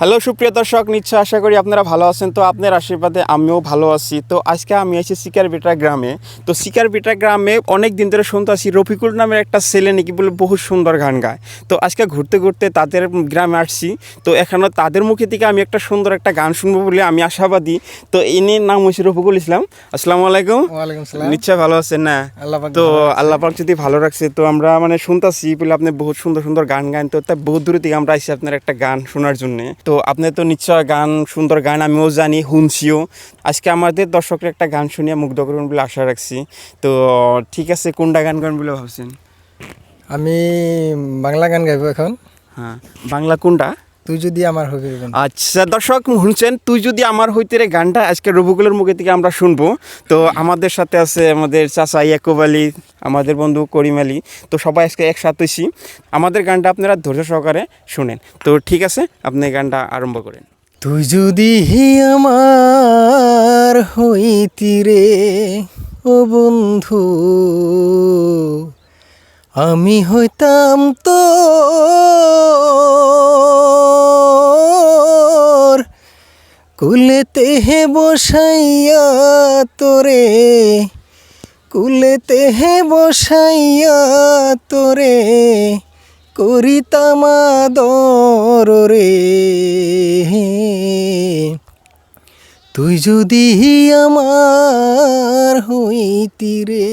Hello সুপ্রিয় দর্শক নিশ্চয় আশা করি আপনারা ভালো আছেন। তো আপনার আশীর্বাদে আমিও ভালো আছি। তো আজকে আমি আছি সিকারবিটা গ্রামে। তো সিকারবিটা গ্রামে অনেক দিন ধরে শুনতে আছি রফিকুল নামের একটা ছেলে নাকি বলে বহু সুন্দর গান গায়। তো আজকে ঘুরতে ঘুরতে তাদের গ্রামে আসছি। তো এখানে তাদের মুখে থেকে আমি একটা সুন্দর একটা গান শুনব বলে আমি আশাবাদী। তো ইনি নাম হচ্ছে রফিকুল ইসলাম। আসসালামু আলাইকুম। নিশ্চয় ভালো আছেন না? আল্লাহ তো আল্লাহ পাক যদি ভালো রাখছে তো আমরা মানে শুনতাছি বলে আপনি বহুত সুন্দর সুন্দর গান গান। তো তাই বহুত দূরে থেকে আমরা আইসি আপনার একটা গান শোনার জন্য। তো আপনি তো নিশ্চয় গান সুন্দর গান আমিও জানি শুনছিও। আজকে আমাদের দর্শকের একটা গান শুনিয়ে মুগ্ধ করবেন বলে আশা রাখছি। তো ঠিক আছে কোনটা গান গান বলে ভাবছেন? আমি বাংলা গান গাইবো এখন। হ্যাঁ বাংলা কোনটা? তুই যদি আমার হবি আচ্ছা দর্শক শুনছেন তুই যদি আমার হইতে রে গানটা আজকে রবিকুলের মুখে থেকে আমরা শুনব। তো আমাদের সাথে আছে আমাদের চাচা ইয়াকুব আলী আমাদের বন্ধু করিম আলী। তো সবাই আজকে একসাথে হইছি। আমাদের গানটা আপনারা ধৈর্য সহকারে শুনেন। তো ঠিক আছে, আপনি গানটা আরম্ভ করেন। তুই যদি আমার হইতি রে, ও বন্ধু, আমি হইতাম তো কুলেতে হে বসাইয়া তোরে। কুলেতে হে বসাইয়া তোরে করিতাম আদর রে। তুই যদি আমার হইতি রে,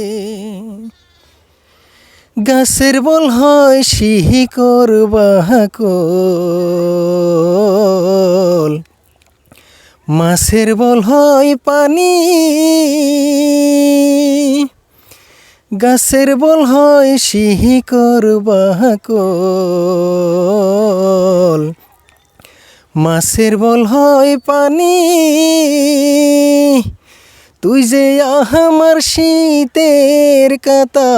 গাছের বল হয় সিহি করবা কল। মাছের বল হয় পানি গাছের বল হয় সিহি করবা কল মাছের বল হয় পানি। তুই যে আহামার শীতের কাতা,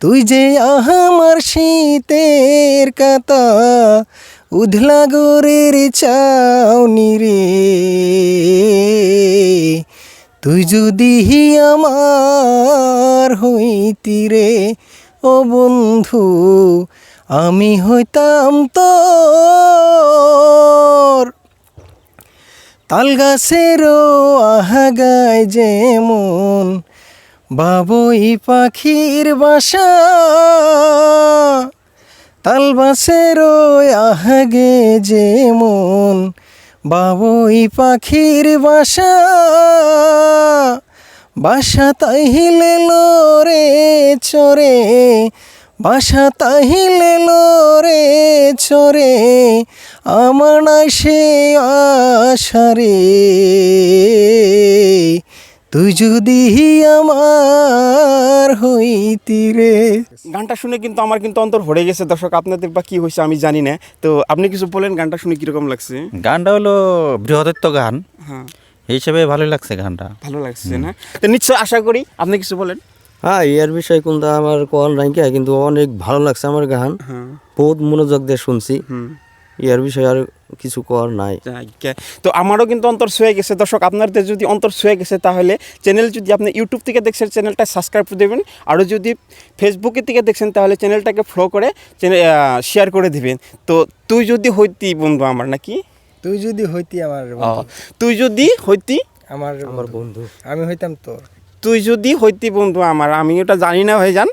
তুই যে আহামার শীতের কাতা, উধলা গোরের চাউনি রে। তুই যদি আমার হইতি রে, ও বন্ধু, আমি হইতাম তোর। তাল গাছেরও আহাগায় যেমন বাবই পাখির বাসা তাল বাসেরও আহাগে যেমন বাবই পাখির বাসা বাসা তাহিলে রে চরে বাসা তাহিলে রে চরে আমার সে আশারে তুই যদি আমার হইতি রে। গানটা শুনে কিন্তু আমার কিন্তু অন্তর ভরে গেছে। দর্শক আপনাদের বা কি হয়েছে আমি জানি না। তো আপনি কিছু বলেন গানটা শুনে কীরকম লাগছে? গানটা হলো বৃহদত্ত গান। হ্যাঁ। এই হিসেবে ভালোই লাগছে গানটা। ভালো লাগছে না? তো নিশ্চয় আশা করি আপনি কিছু বলেন। হ্যাঁ এর বিষয়ে কিন্তু আমার কল নাই কিন্তু অনেক ভালো লাগছে আমার গান। হ্যাঁ। বহুত মনোযোগ দিয়ে শুনছি। ইয়ার বিষয়ে আর কিছু কর নাই। তো আমারও কিন্তু অন্তর ছুঁয়ে গেছে। দর্শক আপনাদের যদি অন্তর ছুঁয়ে গেছে তাহলে চ্যানেল যদি আপনি ইউটিউব থেকে দেখছেন চ্যানেলটা সাবস্ক্রাইব করে দেবেন। আরও যদি ফেসবুকের থেকে দেখছেন তাহলে চ্যানেলটাকে ফলো করে শেয়ার করে দিবেন। তো তুই যদি হইতি বন্ধু আমার নাকি? তুই যদি হইতি আমার তুই যদি হইতি? আমার আমার বন্ধু। আমি হইতাম তোর। তুই যদি হইতি বন্ধু আমার আমি ওটা জানি না ভাই জান